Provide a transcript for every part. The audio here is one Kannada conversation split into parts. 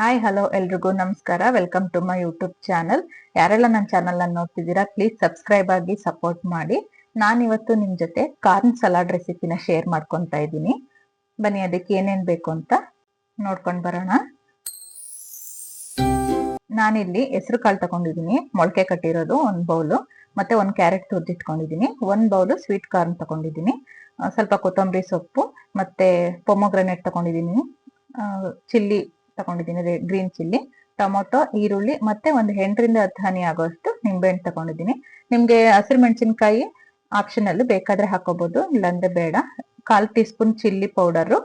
ಹಾಯ್ ಹಲೋ ಎಲ್ರಿಗೂ ನಮಸ್ಕಾರ. Welcome to my YouTube channel ಯಾರೆಲ್ಲ ನನ್ನ ಚಾನಲ್ ಅನ್ನು ನೋಡ್ತಿದ್ದೀರಾ ಪ್ಲೀಸ್ ಸಬ್ಸ್ಕ್ರೈಬ್ ಆಗಿ ಸಪೋರ್ಟ್ ಮಾಡಿ. ನಾನಿವತ್ತು ನಿಮ್ ಜೊತೆ ಕಾರ್ನ್ ಸಲಾಡ್ ರೆಸಿಪಿನ ಶೇರ್ ಮಾಡ್ಕೊತಾ ಇದ್ದೀನಿ. ಬನ್ನಿ, ಅದಕ್ಕೆ ಏನೇನ್ ಬೇಕು ಅಂತ ನೋಡ್ಕೊಂಡ್ ಬರೋಣ. ನಾನಿಲ್ಲಿ ಹೆಸರು ಕಾಳು ತಗೊಂಡಿದ್ದೀನಿ. ಮೊಳಕೆ ಕಟ್ಟಿರೋದು ಒಂದ್ ಬೌಲು ಮತ್ತೆ ಒಂದ್ ಕ್ಯಾರೆಟ್ ತುರ್ದಿಟ್ಕೊಂಡಿದ್ದೀನಿ. ಒಂದ್ ಬೌಲು ಸ್ವೀಟ್ ಕಾರ್ನ್ ತಗೊಂಡಿದ್ದೀನಿ. ಸ್ವಲ್ಪ ಕೊತ್ತಂಬರಿ ಸೊಪ್ಪು, ಮತ್ತೆ ಪೊಮೊಗ್ರನೇಟ್ ತಗೊಂಡಿದ್ದೀನಿ. ಚಿಲ್ಲಿ ತಗೊಂಡಿದ್ದೀನಿ. ಗ್ರೀನ್ ಚಿಲ್ಲಿ ಟೊಮೊಟೊ, ಈರುಳ್ಳಿ ಮತ್ತೆ ಒಂದು ಎಂಟರಿಂದ ಹತ್ತು ಹನಿ ಆಗೋಷ್ಟು ನಿಂಬೆಹಣ್ಣು ತಗೊಂಡಿದ್ದೀನಿ. ನಿಮ್ಗೆ ಹಸಿರು ಮೆಣಸಿನಕಾಯಿ ಅಲ್ಲಿ ಬೇಕಾದ್ರೆ ಹಾಕೋಬಹುದು ಇಲ್ಲಾಂದ್ರೆ ಬೇಡ. ಕಾಲ್ ಟೀ ಸ್ಪೂನ್ ಚಿಲ್ಲಿ ಪೌಡರು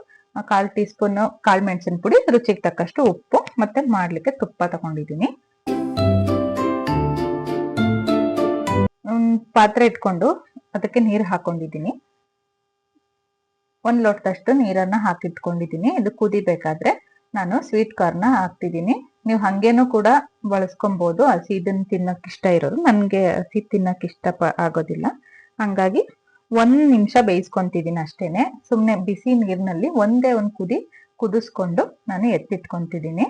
ಕಾಲ್ ಟೀ ಸ್ಪೂನ್ ಕಾಳು ಮೆಣಸಿನ ಪುಡಿ, ರುಚಿಗೆ ತಕ್ಕಷ್ಟು ಉಪ್ಪು ಮತ್ತೆ ಮಾಡ್ಲಿಕ್ಕೆ ತುಪ್ಪ ತಗೊಂಡಿದ್ದೀನಿ. ಪಾತ್ರೆ ಇಟ್ಕೊಂಡು ಅದಕ್ಕೆ ನೀರು ಹಾಕೊಂಡಿದ್ದೀನಿ. ಒಂದ್ ಲೋಟದಷ್ಟು ನೀರನ್ನ ಹಾಕಿಟ್ಕೊಂಡಿದ್ದೀನಿ. ಇದು ಕುದಿಬೇಕಾದ್ರೆ ನಾನು ಸ್ವೀಟ್ ಕಾರ್ನ ಹಾಕ್ತಿದ್ದೀನಿ. ನೀವು ಹಂಗೇನು ಕೂಡ ಬಳಸ್ಕೊಬಹುದು ಹಸಿ ಇದನ್ನ ತಿನ್ನಕ್ ಇಷ್ಟ ಇರೋರು ನನ್ಗೆ ಹಸಿ ತಿನ್ನಕ್ ಇಷ್ಟ ಆಗೋದಿಲ್ಲ. ಹಂಗಾಗಿ ಒಂದ್ ನಿಮಿಷ ಬೇಯಿಸ್ಕೊಂತಿದ್ದೀನಿ ಅಷ್ಟೇನೆ. ಸುಮ್ನೆ ಬಿಸಿ ನೀರ್ನಲ್ಲಿ ಒಂದೇ ಒಂದ್ ಕುದಿ ಕುದಿಸ್ಕೊಂಡು ನಾನು ಎತ್ತಿಟ್ಕೊಂತಿದ್ದೀನಿ.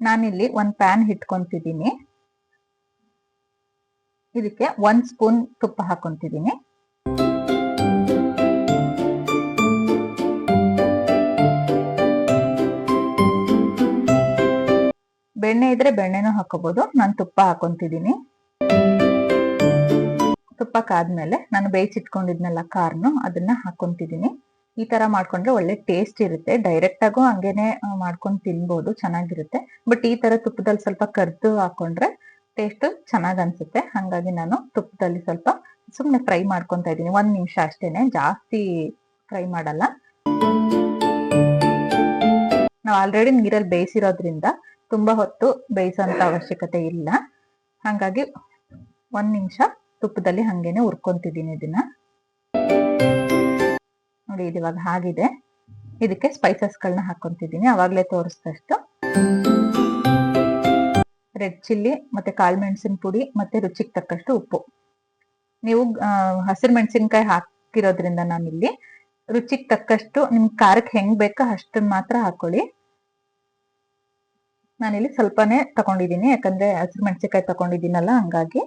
ನಾನಿಲ್ಲಿ ಒಂದ್ ಪ್ಯಾನ್ ಇಟ್ಕೊಂತಿದ್ದೀನಿ ಇದಕ್ಕೆ ಒಂದ್ ಸ್ಪೂನ್ ತುಪ್ಪ ಹಾಕೊಂತಿದ್ದೀನಿ. ಬೆಣ್ಣೆ ಇದ್ರೆ ಬೆಣ್ಣೆನೂ ಹಾಕೋಬಹುದು ನಾನು ತುಪ್ಪ ಹಾಕೊಂತಿದ್ದೀನಿ ತುಪ್ಪ ಕಾದ್ಮೇಲೆ ನಾನು ಬೇಯಿಸಿಟ್ಕೊಂಡಿದ್ನಲ್ಲ ಕಾರ್ನು ಅದನ್ನ ಹಾಕೊಂತಿದ್ದೀನಿ ಈ ತರ ಮಾಡ್ಕೊಂಡ್ರೆ ಒಳ್ಳೆ ಟೇಸ್ಟ್ ಇರುತ್ತೆ. ಡೈರೆಕ್ಟ್ ಆಗು ಹಂಗೇನೆ ಮಾಡ್ಕೊಂಡು ತಿನ್ಬೋದು, ಚೆನ್ನಾಗಿರುತ್ತೆ. ಬಟ್ ಈ ತರ ತುಪ್ಪದಲ್ಲಿ ಸ್ವಲ್ಪ ಕರ್ದು ಹಾಕೊಂಡ್ರೆ ಟೇಸ್ಟ್ ಚೆನ್ನಾಗ್ ಅನ್ಸುತ್ತೆ. ಹಂಗಾಗಿ ನಾನು ತುಪ್ಪದಲ್ಲಿ ಸ್ವಲ್ಪ ಸುಮ್ನೆ ಫ್ರೈ ಮಾಡ್ಕೊಂತ ಇದ್ದೀನಿ ಒಂದ್ ನಿಮಿಷ ಅಷ್ಟೇನೆ. ಜಾಸ್ತಿ ಫ್ರೈ ಮಾಡಲ್ಲ. ನಾವು ಆಲ್ರೆಡಿ ನೀರಲ್ಲಿ ಬೇಯಿಸಿರೋದ್ರಿಂದ ತುಂಬಾ ಹೊತ್ತು ಬೇಯಿಸುವಂತ ಅವಶ್ಯಕತೆ ಇಲ್ಲ. ಹಾಗಾಗಿ ಒಂದ್ ನಿಮಿಷ ತುಪ್ಪದಲ್ಲಿ ಹಂಗೇನೆ ಹುರ್ಕೊಂತಿದ್ದೀನಿ ಇದನ್ನ. ನೋಡಿ, ಇದು ಇವಾಗ ಆಗಿದೆ. ಇದಕ್ಕೆ ಸ್ಪೈಸಸ್ಗಳನ್ನ ಹಾಕೊಂತಿದ್ದೀನಿ. ಅವಾಗ್ಲೇ ತೋರಿಸಿದಷ್ಟು. ರೆಡ್ ಚಿಲ್ಲಿ ಮತ್ತೆ ಕಾಳು ಮೆಣಸಿನ ಪುಡಿ ಮತ್ತೆ ರುಚಿಗೆ ತಕ್ಕಷ್ಟು ಉಪ್ಪು. ನೀವು ಹಸಿರು ಮೆಣಸಿನ್ಕಾಯಿ ಹಾಕಿರೋದ್ರಿಂದ ನಾನಿಲ್ಲಿ ರುಚಿಗೆ ತಕ್ಕಷ್ಟು ನಿಮ್ ಖಾರಕ್ಕೆ ಹೆಂಗ್ ಬೇಕೋ ಅಷ್ಟನ್ನ ಮಾತ್ರ ಹಾಕೊಳ್ಳಿ. ನಾನಿಲ್ಲಿ ಸ್ವಲ್ಪನೇ ತಗೊಂಡಿದ್ದೀನಿ, ಯಾಕಂದ್ರೆ ಹಸಿರು ಮೆಣಸಿಕಾಯಿ ತಗೊಂಡಿದ್ದೀನಲ್ಲ, ಹಂಗಾಗಿ.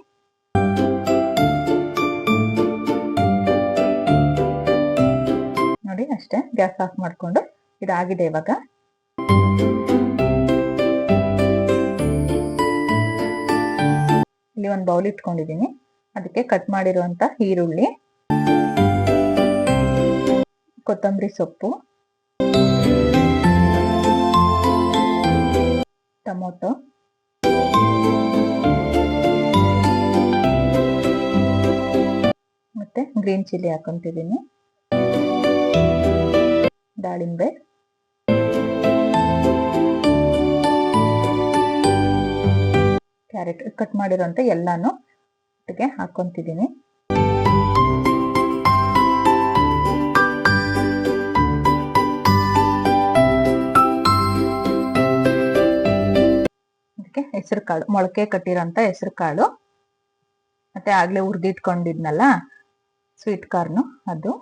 ನೋಡಿ, ಅಷ್ಟೇ, ಗ್ಯಾಸ್ ಆಫ್ ಮಾಡ್ಕೊಂಡು ಇದಾಗಿದೆ ಇವಾಗ. ಇಲ್ಲಿ ಒಂದು ಬೌಲ್ ಇಟ್ಕೊಂಡಿದ್ದೀನಿ, ಅದಕ್ಕೆ ಕಟ್ ಮಾಡಿರುವಂತ ಈರುಳ್ಳಿ, ಕೊತ್ತಂಬರಿ ಸೊಪ್ಪು. ಟೊಮೊಟೊ ಮತ್ತೆ ಗ್ರೀನ್ ಚಿಲ್ಲಿ ಹಾಕೊಂತಿದ್ದೀನಿ. ದಾಳಿಂಬೆ. ಕ್ಯಾರೆಟ್ ಕಟ್ ಮಾಡಿರೋಂಥ ಎಲ್ಲಾನು ಒಟ್ಟಿಗೆ ಹಾಕೊಂತಿದ್ದೀನಿ. ಅದಕ್ಕೆ ಹೆಸರು ಕಾಳು ಮೊಳಕೆ ಕಟ್ಟಿರೋಂಥ ಹೆಸರು ಕಾಳು ಮತ್ತೆ ಆಗ್ಲೇ ಹುರಿದಿಟ್ಕೊಂಡಿದ್ನಲ್ಲ ಸ್ವೀಟ್ ಕಾರ್ನು ಅದು.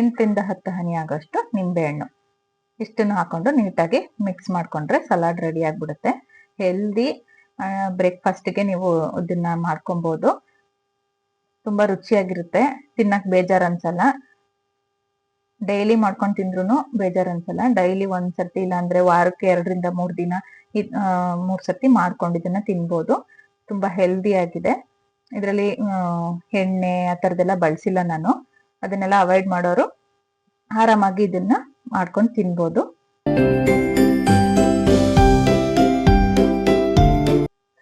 ಎಂಟರಿಂದ ಹತ್ತು ಹನಿ ಆಗೋಷ್ಟು ನಿಂಬೆಹಣ್ಣು. ಇಷ್ಟನ್ನು ಹಾಕೊಂಡು ನೀಟಾಗಿ ಮಿಕ್ಸ್ ಮಾಡ್ಕೊಂಡ್ರೆ ಸಲಾಡ್ ರೆಡಿ ಆಗಿಬಿಡುತ್ತೆ. ಹೆಲ್ದಿ ಬ್ರೇಕ್ಫಾಸ್ಟ್ಗೆ ನೀವು ಇದನ್ನ ಮಾಡ್ಕೊಬೋದು. ತುಂಬಾ ರುಚಿಯಾಗಿರುತ್ತೆ. ತಿನ್ನಕ್ ಬೇಜಾರ್ ಅನ್ಸಲ್ಲ. ಡೈಲಿ ಮಾಡ್ಕೊಂಡ್ ತಿಂದ್ರು ಬೇಜಾರ್ ಅನ್ಸಲ್ಲ. ಡೈಲಿ ಒಂದ್ ಸರ್ತಿ ಇಲ್ಲ ಅಂದ್ರೆ ವಾರಕ್ಕೆ ಎರಡರಿಂದ ಮೂರ್ ದಿನ ಮೂರ್ ಸರ್ತಿ ಮಾಡ್ಕೊಂಡು ಇದನ್ನ ತಿನ್ಬೋದು. ತುಂಬಾ ಹೆಲ್ದಿ ಆಗಿದೆ. ಇದರಲ್ಲಿ ಎಣ್ಣೆ ಆ ತರದೆಲ್ಲ ಬಳಸಿಲ್ಲ ನಾನು. ಅದನ್ನೆಲ್ಲ ಅವಾಯ್ಡ್ ಮಾಡೋರು ಆರಾಮಾಗಿ ಇದನ್ನ ಮಾಡ್ಕೊಂಡು ತಿನ್ಬೋದು.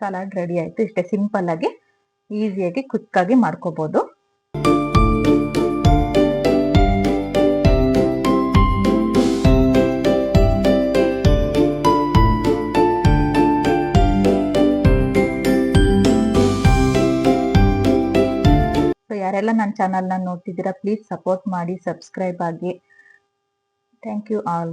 ಸಲಾಡ್ ರೆಡಿ ಆಯ್ತು. ಇಷ್ಟೇ ಸಿಂಪಲ್ ಆಗಿ ಈಸಿಯಾಗಿ ಕ್ವಿಕ್ ಆಗಿ ಮಾಡ್ಕೋಬಹುದು ಯಾರೆಲ್ಲ ನನ್ನ ನ ನೋಡ್ತಿದ್ದೀರಾ ಪ್ಲೀಸ್ ಸಪೋರ್ಟ್ ಮಾಡಿ ಸಬ್ಸ್ಕ್ರೈಬ್ ಆಗಿ. Thank you all